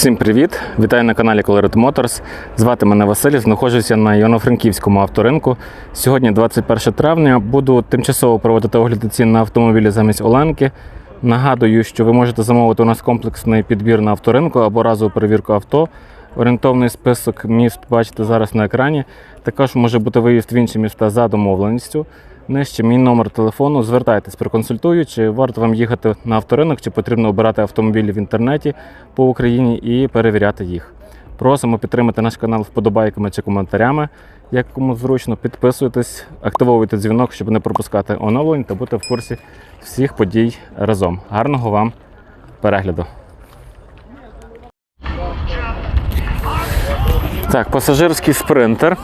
Всім привіт! Вітаю на каналі Colored Motors. Звати мене Василь, знаходжуся на Івано-Франківському авторинку. Сьогодні, 21 травня, буду тимчасово проводити огляди цін на автомобілі замість Оленки. Нагадую, що ви можете замовити у нас комплексний підбір на авторинку або разову перевірку авто. Орієнтовний список міст бачите зараз на екрані. Також може бути виїзд в інші міста за домовленістю. Нижче мій номер телефону. Звертайтесь, проконсультую, чи варто вам їхати на авторинок, чи потрібно обирати автомобілі в інтернеті по Україні і перевіряти їх. Просимо підтримати наш канал вподобайками чи коментарями. Як кому зручно, підписуйтесь, активовуйте дзвінок, щоб не пропускати оновлень та бути в курсі всіх подій разом. Гарного вам перегляду! Так, пасажирський спринтер.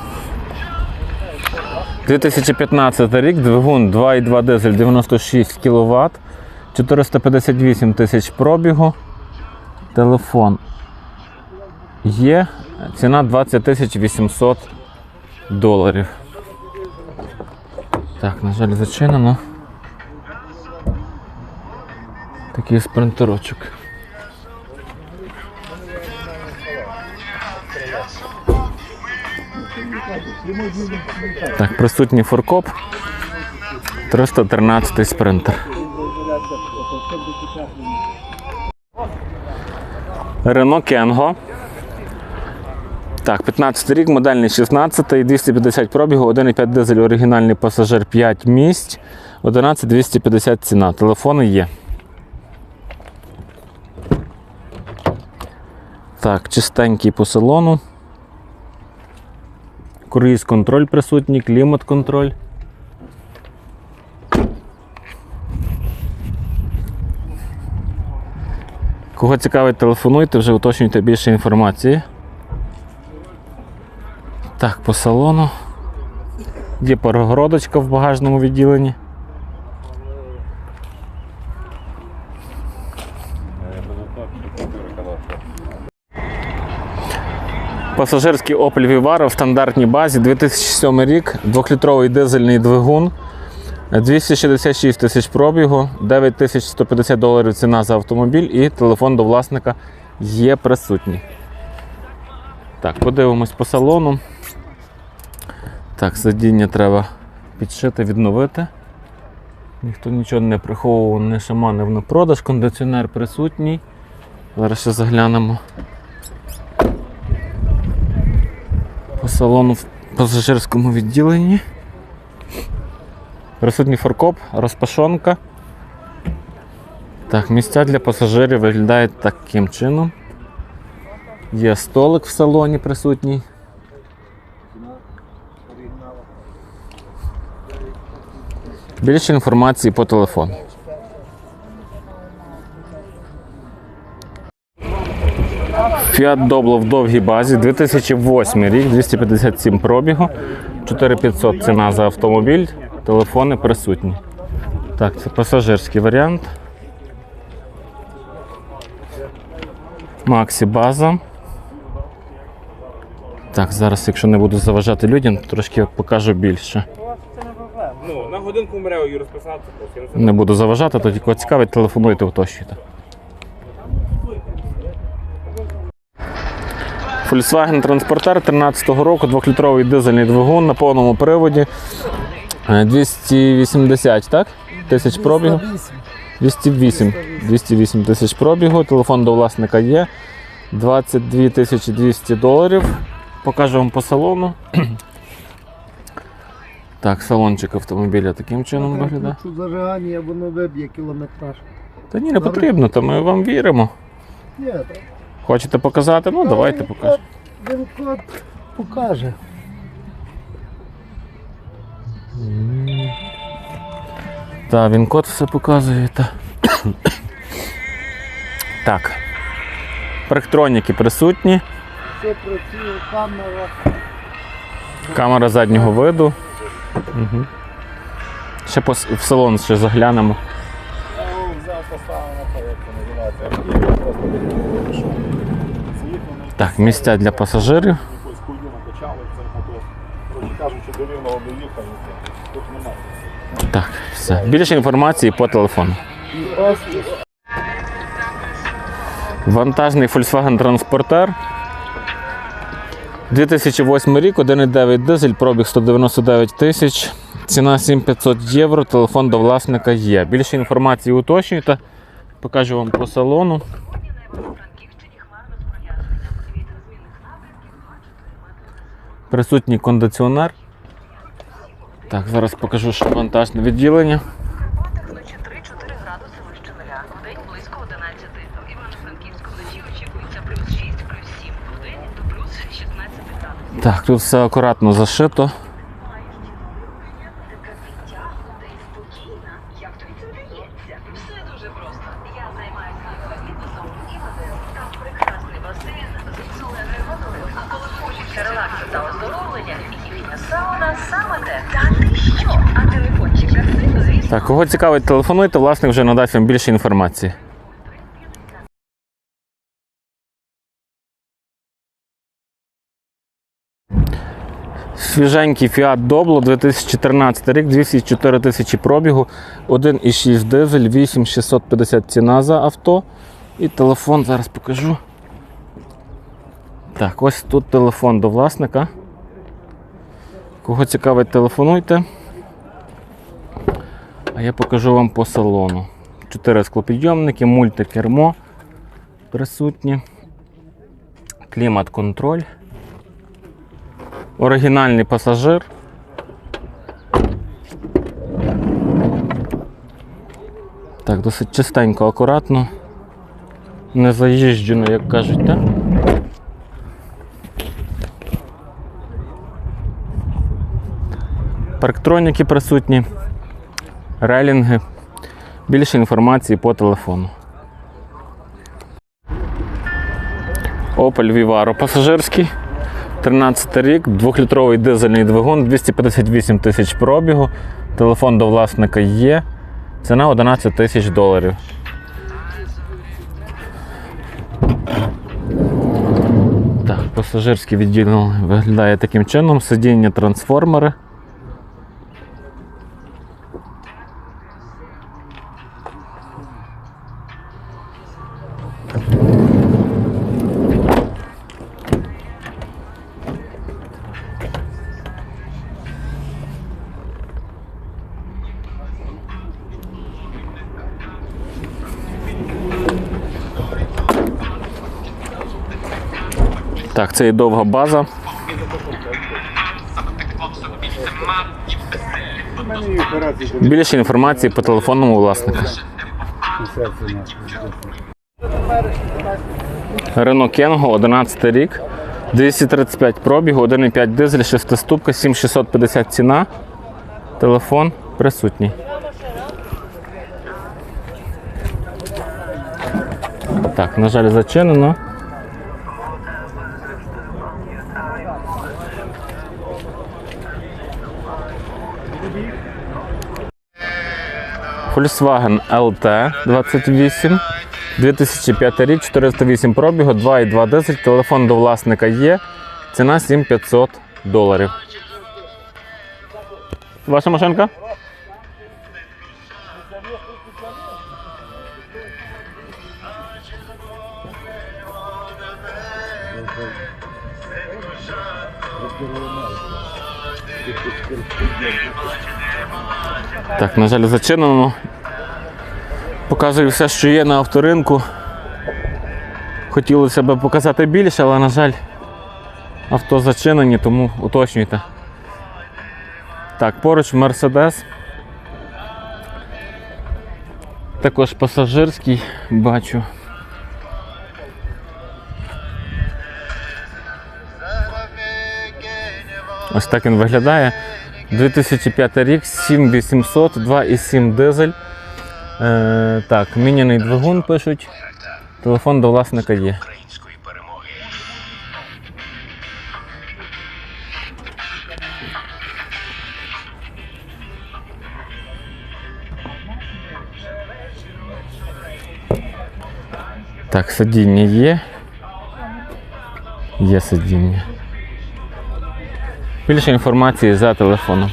2015 рік, двигун 2,2 дизель 96 кВт, 458 тисяч пробігу. Телефон є. Ціна 20 800 доларів. Так, на жаль, зачинено. Такий спринтерочок. Так, присутній форкоп. 313 спринтер. Рено Кенго. Так, 15 рік, модельний 16, 250 пробігу, 1,5 дизель, оригінальний пасажир 5 місць, 11 250 ціна. Телефони є. Так, чистенький по салону. Круїз контроль присутній, клімат контроль. Кого цікавить, телефонуйте, вже уточнюйте більше інформації. Так, по салону. Є перегородочка в багажному відділенні. Пасажирський Opel Vivaro в стандартній базі 2007 рік, 2-літровий дизельний двигун, 266 тисяч пробігу, 9150 доларів ціна за автомобіль і телефон до власника є присутній. Так, подивимось по салону. Так, сидіння треба підшити, відновити. Ніхто нічого не приховував, не шаманив на продаж, кондиціонер присутній. Зараз ще заглянемо. По салону в пасажирському відділенні. Присутній форкоп, розпашонка. Так, місця для пасажирів виглядають таким чином. Є столик в салоні присутній. Більше інформації по телефону. Fiat Doblo в довгій базі, 2008 рік, 257 пробігу, 4500 ціна за автомобіль, телефони присутні. Так, це пасажирський варіант. Максі база. Так, зараз, якщо не буду заважати людям, трошки покажу більше. Ну, на годинку мрею і розписатися. Не буду заважати, то тільки цікавить, телефонуйте, уточнюйте. Volkswagen Transporter 13-го року, 2-літровий дизельний двигун на повному приводі. Е, 280, так? Тисяч пробігу. 208. 208 тисяч пробігу. Телефон до власника є. 22 тисячі 200 доларів. Покажу вам по салону. Так, салончик автомобіля таким чином виглядає. Якщо зажигання, воно виб'є кілометраж. Та ні, не потрібно, то ми вам віримо. Ні, так. Хочете показати? Ну, давайте покажемо. Він код покаже. Так, він код все показує. Та. так. Парктроніки присутні. Все працює, камера. Камера заднього виду. Угу. Ще по, в салон ще заглянемо. Взяв поставив на це називається. Так, місця для пасажирів. Так, все. Більше інформації по телефону. Вантажний Volkswagen Transporter. 2008 рік, 1,9 дизель, пробіг 199 тисяч. Ціна 7500 євро, телефон до власника є. Більше інформації уточнюйте. Покажу вам по салону. Присутній кондиціонер. Так, зараз покажу, що вантажне відділення. Вночі 3-4 градуси зашито. нуля. Так, кого цікавить, телефонуйте, власник вже надасть вам більше інформації. Свіженький Fiat Doblo 2014 рік, 204 тисячі пробігу, 1,6 дизель, 8650 ціна за авто. І телефон зараз покажу. Так, ось тут телефон до власника. Кого цікавить, телефонуйте. А я покажу вам по салону. Чотири склопідйомники, мультикермо присутні. Клімат-контроль. Оригінальний пасажир. Так, досить чистенько, акуратно. Не заїжджено, як кажуть, так? Парктроніки присутні рейлінги. Більше інформації по телефону. Opel Vivaro пасажирський. 13 рік, 2-літровий дизельний двигун, 258 тисяч пробігу. Телефон до власника є. Ціна 11 тисяч доларів. Так, пасажирське відділення виглядає таким чином. Сидіння трансформери. Так, це і довга база. Більше інформації по телефонному власника. Renault Кенго, 11 рік, 235 пробігу, 1,5 дизель, 6 7650 ціна. Телефон присутній. Так, на жаль, зачинено. Volkswagen LT 28, 2005 рік, 408 пробігу, 2,2 дизель, телефон до власника є. Ціна 7500 доларів. Ваша машинка? Так, на жаль, зачинено. Показую все, що є на авторинку. Хотілося б показати більше, але, на жаль, авто зачинені, тому уточнюйте. Так, поруч Мерседес. Також пасажирський бачу. Ось так він виглядає. 2005 рік, 7800, 2,7 дизель. Е, так, міняний двигун пишуть. Телефон до власника є. Так, сидіння є. Є сидіння. Більше інформації за телефоном.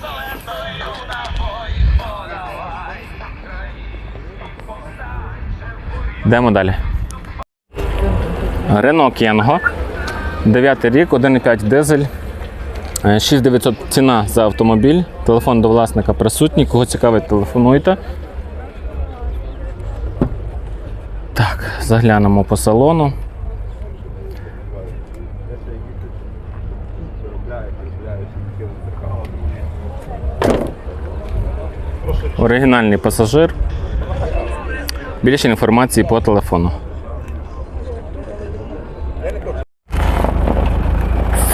Йдемо далі. Renault Кенго. 9 рік, 1,5 дизель. Е, 6900 ціна за автомобіль. Телефон до власника присутній. Кого цікавить, телефонуйте. Так, заглянемо по салону. Оригінальний пасажир. Більше інформації по телефону.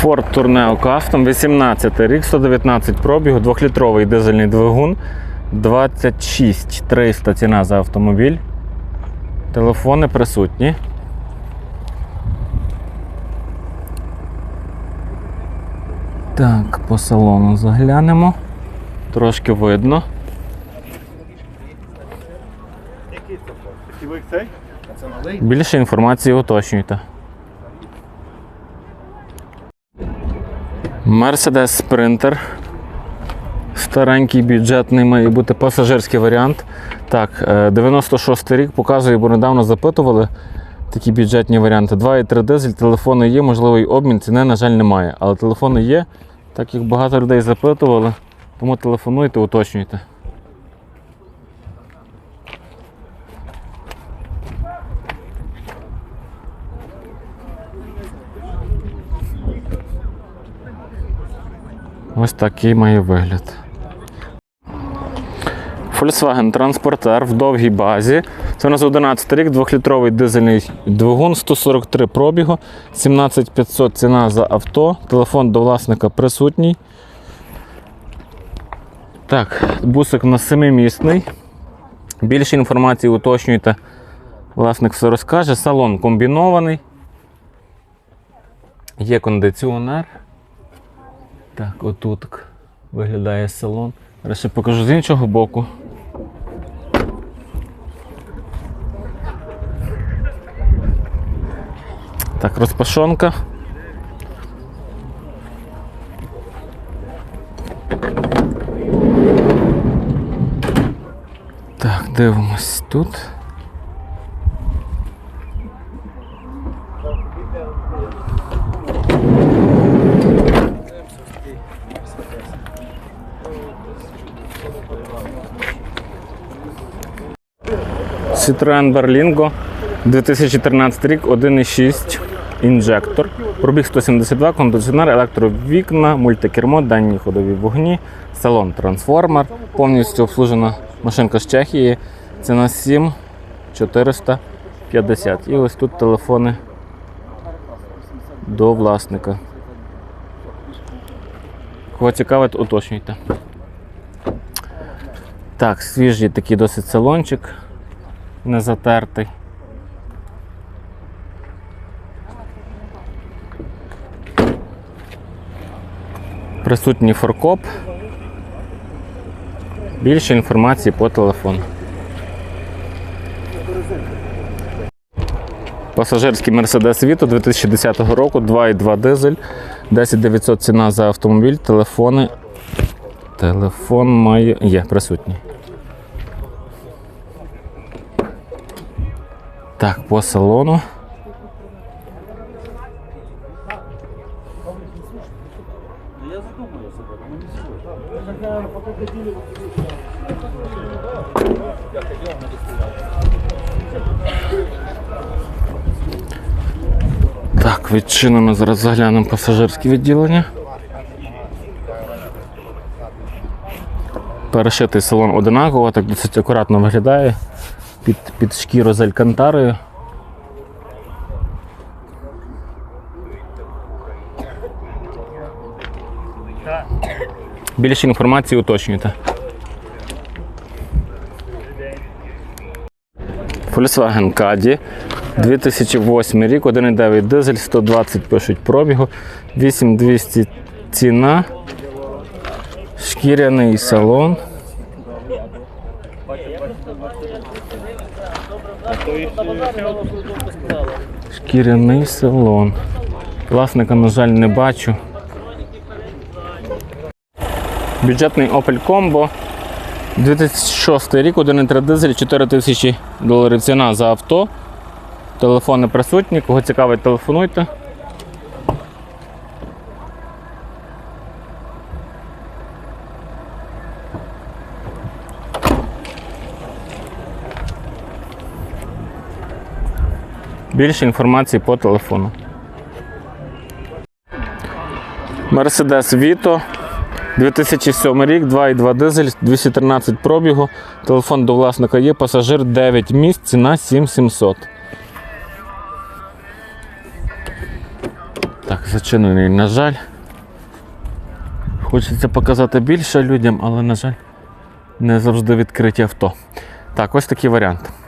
Ford Tourneo Custom, 18 рік, 119 пробігу, 2-літровий дизельний двигун, 26 300 ціна за автомобіль. Телефони присутні. Так, по салону заглянемо. Трошки видно. Більше інформації уточнюйте. Mercedes Sprinter. Старенький бюджетний має бути пасажирський варіант. Так, е, 96 рік показує, бо недавно запитували такі бюджетні варіанти. 2,3 дизель, телефони є, можливий обмін, ціни, на жаль, немає. Але телефони є, так як багато людей запитували, тому телефонуйте, уточнюйте. Ось такий має вигляд. Volkswagen Transporter в довгій базі. Це у нас 11 рік, 2-літровий дизельний двигун, 143 пробігу, 17500 ціна за авто, телефон до власника присутній. Так, бусик у нас 7-місний. Більше інформації уточнюйте. Власник все розкаже. Салон комбінований. Є кондиціонер. Так, отут виглядає салон. Зараз ще покажу з іншого боку. Так, розпашонка. Так, дивимось тут. Citroen Berlingo 2013 рік, 1,6 інжектор. Пробіг 172, кондиціонер, електровікна, мультикермо, дані ходові вогні, салон трансформер, повністю обслужена машинка з Чехії. Ціна 7 450. І ось тут телефони до власника. Кого цікавить, уточнюйте. Так, свіжий такий досить салончик не затертий. Присутній форкоп. Більше інформації по телефону. Пасажирський Mercedes Vito 2010 року, 2,2 дизель, 10900 ціна за автомобіль, телефони. Телефон має. Є присутній. Так, по салону. Так, відчинено, зараз заглянемо пасажирське відділення. Перешитий салон одинаково, так досить акуратно виглядає під, під шкіру з алькантарою. Більше інформації уточнюйте. Volkswagen Caddy 2008 рік, 1,9 дизель, 120 пишуть пробігу, 8200 ціна, шкіряний салон. Шкіряний салон. Власника, на жаль, не бачу. Бюджетний Opel Combo. 2006 рік, 1,3 дизель, 4000 доларів ціна за авто. Телефони присутні, кого цікавить, телефонуйте. Більше інформації по телефону. Mercedes Vito 2007 рік, 2,2 дизель, 213 пробігу. Телефон до власника є, пасажир 9 місць, ціна 7700. Так, зачинений, на жаль. Хочеться показати більше людям, але, на жаль, не завжди відкриті авто. Так, ось такий варіант.